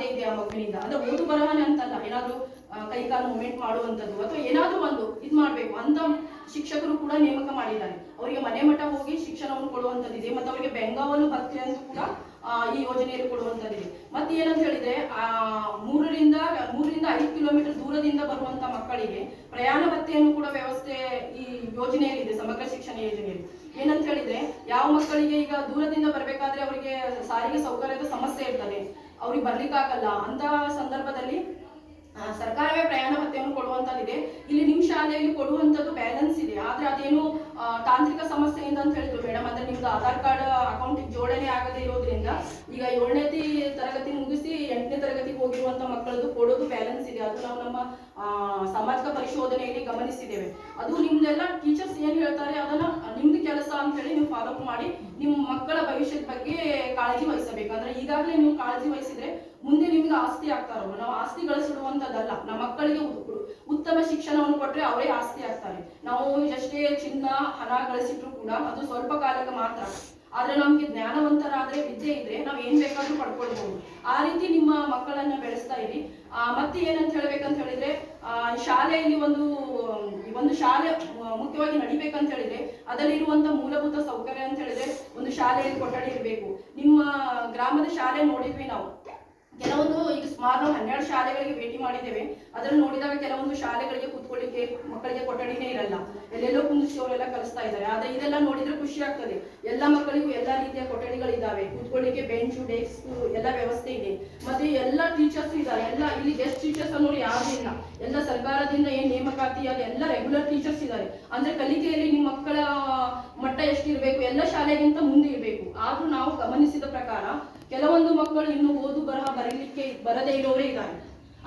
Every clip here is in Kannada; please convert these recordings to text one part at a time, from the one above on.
ಸಾಧ್ಯ ಇದೆ ಆ ಮಗುವಿನಿಂದ ಅಂದ್ರೆ ಓದು ಬರಹನೇ ಅಂತಲ್ಲ, ಏನಾದ್ರು ಕೈಕಾಲು ಮೂಮೆಂಟ್ ಮಾಡುವಂಥದ್ದು ಅಥವಾ ಏನಾದ್ರೂ ಒಂದು ಇದು ಮಾಡ್ಬೇಕು. ಅಂತ ಶಿಕ್ಷಕರು ಕೂಡ ನೇಮಕ ಮಾಡಿದ್ದಾರೆ. ಅವರಿಗೆ ಮನೆ ಮಠ ಹೋಗಿ ಶಿಕ್ಷಣವನ್ನು ಕೊಡುವಂಥದ್ದಿದೆ ಮತ್ತು ಅವರಿಗೆ ಬೆಂಗಾವಲು ಭತ್ತೆ ಅಂತ ಕೂಡ ಈ ಯೋಜನೆಯಲ್ಲಿ ಕೊಡುವಂಥದ್ದಿದೆ ಮತ್ತೆ ಏನಂತ ಹೇಳಿದ್ರೆ, ಆ, ಮೂರರಿಂದ ಮೂರರಿಂದ ಐದು ಕಿಲೋಮೀಟರ್ ದೂರದಿಂದ ಬರುವಂತ ಮಕ್ಕಳಿಗೆ ಪ್ರಯಾಣ ಭತ್ತೆಯನ್ನು ಕೂಡ ವ್ಯವಸ್ಥೆ ಈ ಯೋಜನೆಯಲ್ಲಿದೆ ಸಮಗ್ರ ಶಿಕ್ಷಣ ಯೋಜನೆಯಲ್ಲಿ. ಏನಂತ ಹೇಳಿದ್ರೆ, ಯಾವ ಮಕ್ಕಳಿಗೆ ಈಗ ದೂರದಿಂದ ಬರಬೇಕಾದ್ರೆ ಅವರಿಗೆ ಸಾರಿಗೆ ಸೌಕರ್ಯದ ಸಮಸ್ಯೆ ಇರ್ತದೆ. ಅವ್ರಿಗೆ ಬರ್ಲಿಕ್ಕಾಗಲ್ಲ ಅಂತ ಸಂದರ್ಭದಲ್ಲಿ ಸರ್ಕಾರವೇ ಪ್ರಯಾಣ ಭತ್ಯೆಯನ್ನು ಕೊಡುವಂತದ್ದಿದೆ. ಇಲ್ಲಿ ನಿಮ್ಮ ಶಾಲೆಯಲ್ಲಿ ಕೊಡುವಂತದ್ದು ಬ್ಯಾಲೆನ್ಸ್ ಇದೆ. ಆದ್ರೆ ಅದೇನು ತಾಂತ್ರಿಕ ತಾಂತ್ರಿಕ ಸಮಸ್ಯೆಯಿಂದ ಅಂತ ಹೇಳಿದ್ರು ಮೇಡಮ್. ಅಂದ್ರೆ ನಿಮ್ದು ಆಧಾರ್ ಕಾರ್ಡ್ ಅಕೌಂಟಿಗೆ ಜೋಡಣೆ ಆಗದೆ ಇರೋದ್ರಿಂದ ಈಗ ಏಳನೇ ತರಗತಿ ಮುಗಿಸಿ ಎಂಟನೇ ತರಗತಿಗೆ ಹೋಗಿರುವಂತ ಮಕ್ಕಳದ್ದು ಕೊಡೋದು ಬ್ಯಾಲೆನ್ಸ್ ಇದೆ. ಅದು ನಾವು ನಮ್ಮ ಸಾಮಾಜಿಕ ಪರಿಶೋಧನೆಯಲ್ಲಿ ಗಮನಿಸಿದ್ದೇವೆ. ಅದು ನಿಮ್ದೆಲ್ಲ ಟೀಚರ್ಸ್ ಏನ್ ಹೇಳ್ತಾರೆ, ಅದನ್ನ ನಿಮ್ದು ಕೆಲಸ ಅಂತ ಹೇಳಿ ನೀವು ಫಾಲೋ ಮಾಡಿ ನಿಮ್ಮ ಮಕ್ಕಳ ಭವಿಷ್ಯದ ಬಗ್ಗೆ ಕಾಳಜಿ ವಹಿಸಬೇಕು. ಅಂದ್ರೆ ಈಗಾಗಲೇ ನೀವು ಕಾಳಜಿ ವಹಿಸಿದ್ರೆ ಮುಂದೆ ನಿಮ್ಗೆ ಆಸ್ತಿ ಆಗ್ತಾರೋ? ನಾವು ಆಸ್ತಿ ಗಳಿಸಿಡುವಂತದ್ದಲ್ಲ ನಮ್ಮ ಮಕ್ಕಳಿಗೆ ಉತ್ತಮ ಶಿಕ್ಷಣವನ್ನು ಕೊಟ್ರೆ ಅವರೇ ಆಸ್ತಿ ಆಗ್ತಾರೆ. ನಾವು ಎಷ್ಟೇ ಚಿನ್ನ ಹಣ ಗಳಿಸಿದ್ರು ಕೂಡ ಅದು ಸ್ವಲ್ಪ ಕಾಲಕ್ಕೆ ಮಾತ್ರ. ಆದ್ರೆ ನಮ್ಗೆ ಜ್ಞಾನವಂತರಾದ್ರೆ ವಿದ್ಯೆ ಇದ್ರೆ ನಾವ್ ಏನ್ ಬೇಕಾದ್ರೂ ಪಡ್ಕೊಳ್ಬಹುದು. ಆ ರೀತಿ ನಿಮ್ಮ ಮಕ್ಕಳನ್ನ ಬೆಳೆಸ್ತಾ ಇರಿ. ಆ, ಮತ್ತೆ ಏನಂತ ಹೇಳ್ಬೇಕಂತ ಹೇಳಿದ್ರೆ ಶಾಲೆಯಲ್ಲಿ ಒಂದು ಒಂದು ಶಾಲೆ ಮುಖ್ಯವಾಗಿ ನಡಿಬೇಕಂತ ಹೇಳಿದ್ರೆ ಅದರಲ್ಲಿರುವಂತ ಮೂಲಭೂತ ಸೌಕರ್ಯ ಅಂತ ಹೇಳಿದ್ರೆ ಒಂದು ಶಾಲೆಯಲ್ಲಿ ಕೊಠಡಿ ಗ್ರಾಮದ ಶಾಲೆ ನೋಡಿದ್ವಿ ನಾವು. ಕೆಲವೊಂದು ಈಗ ಸುಮಾರು ನಾವು ಹನ್ನೆರಡು ಶಾಲೆಗಳಿಗೆ ಭೇಟಿ ಮಾಡಿದ್ದೇವೆ. ಅದನ್ನು ನೋಡಿದಾಗ ಕೆಲವೊಂದು ಶಾಲೆಗಳಿಗೆ ಕೂತ್ಕೊಳ್ಳಿಕ್ಕೆ, ಮಕ್ಕಳಿಗೆ ಕೊಠಡಿನೇ ಇರಲ್ಲ. ಎಲ್ಲೆಲ್ಲೋ ಕುಂದಿಸಿ ಅವರೆಲ್ಲ ಕಲಿಸ್ತಾ ಇದ್ದಾರೆ. ಆದ್ರೆ ಇದೆಲ್ಲ ನೋಡಿದ್ರೆ ಖುಷಿ ಆಗ್ತದೆ. ಎಲ್ಲ ಮಕ್ಕಳಿಗೂ ಎಲ್ಲ ರೀತಿಯ ಕೊಠಡಿಗಳಿದ್ದಾವೆ. ಕೂತ್ಕೊಳ್ಳಿಕ್ಕೆ ಬೆಂಚು, ಡೆಸ್ಕ್ ಎಲ್ಲ ವ್ಯವಸ್ಥೆ ಇದೆ. ಮತ್ತೆ ಎಲ್ಲ ಟೀಚರ್ಸ್ ಇದ್ದಾರೆ. ಎಲ್ಲ ಇಲ್ಲಿ ಗೆಸ್ಟ್ ಟೀಚರ್ಸ್ ಅನ್ನೋರು ಯಾರು ಇಲ್ಲ. ಎಲ್ಲ ಸರ್ಕಾರದಿಂದ ಏನ್ ನೇಮಕಾತಿ ಅದು ಎಲ್ಲ ರೆಗ್ಯುಲರ್ ಟೀಚರ್ಸ್ ಇದ್ದಾರೆ. ಅಂದ್ರೆ ಕಲಿಕೆಯಲ್ಲಿ ನಿಮ್ಮ ಮಕ್ಕಳ ಮಟ್ಟ ಎಷ್ಟಿರಬೇಕು, ಎಲ್ಲ ಶಾಲೆಗಿಂತ ಮುಂದೆ ಇರಬೇಕು. ಆದ್ರೂ ನಾವು ಗಮನಿಸಿದ ಪ್ರಕಾರ ಕೆಲವೊಂದು ಮಕ್ಕಳು ಇನ್ನು ಓದು ಬರಹ ಬರೀಲಿಕ್ಕೆ ಬರದೇ ಇರೋರೇ ಇದ್ದಾರೆ.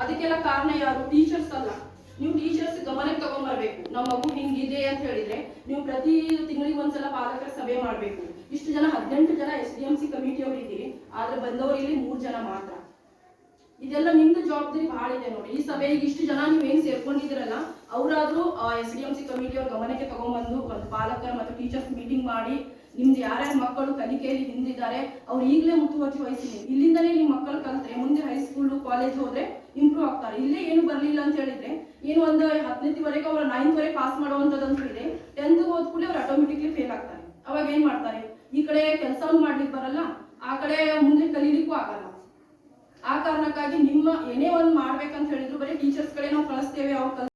ಅದಕ್ಕೆಲ್ಲ ಕಾರಣ ಯಾರು? ಟೀಚರ್ಸ್ ಅಲ್ಲ. ನೀವು ಟೀಚರ್ಸ್ ಗಮನಕ್ಕೆ ತಗೊಂಡ್ಬರ್ಬೇಕು ನಮ್ಮ ಮಗು ಹಿಂಗಿದೆ ಅಂತ ಹೇಳಿದ್ರೆ ನೀವು ಪ್ರತಿ ತಿಂಗಳಿಗೆ ಒಂದ್ಸಲ ಪಾಲಕರ ಸಭೆ ಮಾಡಬೇಕು. ಇಷ್ಟು ಜನ, ಹದಿನೆಂಟು ಜನ ಎಸ್ ಡಿ ಎಂ ಸಿ ಕಮಿಟಿಯವರು ಇದ್ದೀರಿ. ಆದ್ರೆ ಬಂದವರು ಇಲ್ಲಿ ಮೂರು ಜನ ಮಾತ್ರ. ಇದೆಲ್ಲ ನಿಮ್ದು ಜವಾಬ್ದಾರಿ ಬಹಳ ಇದೆ ನೋಡಿ. ಈ ಸಭೆಗೆ ಇಷ್ಟು ಜನ ನೀವು ಏನ್ ಸೇರ್ಕೊಂಡಿದ್ರಲ್ಲ ಅವರಾದ್ರೂ ಎಸ್ ಡಿ ಎಂ ಸಿ ಕಮಿಟಿಯವ್ರ ಗಮನಕ್ಕೆ ತಗೊಂಡ್ಬಂದು ಪಾಲಕರ ಮತ್ತು ಟೀಚರ್ಸ್ ಮೀಟಿಂಗ್ ಮಾಡಿ ನಿಮ್ದು ಯಾರ್ಯಾರ ಮಕ್ಕಳು ಕಲಿಕೆಯಲ್ಲಿ ಹಿಂದಿದ್ದಾರೆ, ಅವ್ರು ಈಗಲೇ ಮುತುವರ್ಜಿ ವಹಿಸಿದೆ ಇಲ್ಲಿಂದಲೇ ನಿಮ್ಮ ಮಕ್ಕಳು ಕಲ್ತ್ರೆ, ಮುಂದೆ ಹೈಸ್ಕೂಲು ಕಾಲೇಜ್ ಹೋದ್ರೆ ಇಂಪ್ರೂವ್ ಆಗ್ತಾರೆ. ಇಲ್ಲೇ ಏನು ಬರಲಿಲ್ಲ ಅಂತ ಹೇಳಿದ್ರೆ, ಏನು ಒಂದು ಹತ್ತನೇತಿವರೆಗೆ ಅವ್ರ ನೈನ್ತ್ವರೆಗೆ ಪಾಸ್ ಮಾಡುವಂಥದ್ದು ಇದೆ ಟೆಂತ್ ಹೋದ ಕೂಡ ಅವ್ರು ಆಟೋಮೆಟಿಕ್ಲಿ ಫೇಲ್ ಆಗ್ತಾರೆ. ಅವಾಗ ಏನ್ ಮಾಡ್ತಾರೆ? ಈ ಕಡೆ ಕೆಲಸವನ್ನು ಮಾಡ್ಲಿಕ್ಕೆ ಬರಲ್ಲ, ಆ ಕಡೆ ಮುಂದೆ ಕಲೀಲಿಕ್ಕೂ ಆಗಲ್ಲ. ಆ ಕಾರಣಕ್ಕಾಗಿ ನಿಮ್ಮ ಏನೇ ಒಂದು ಮಾಡ್ಬೇಕಂತ ಹೇಳಿದ್ರು ಬರೀ ಟೀಚರ್ಸ್ ಕಡೆ ನಾವು ಕಳಿಸ್ತೇವೆ, ಅವ್ರು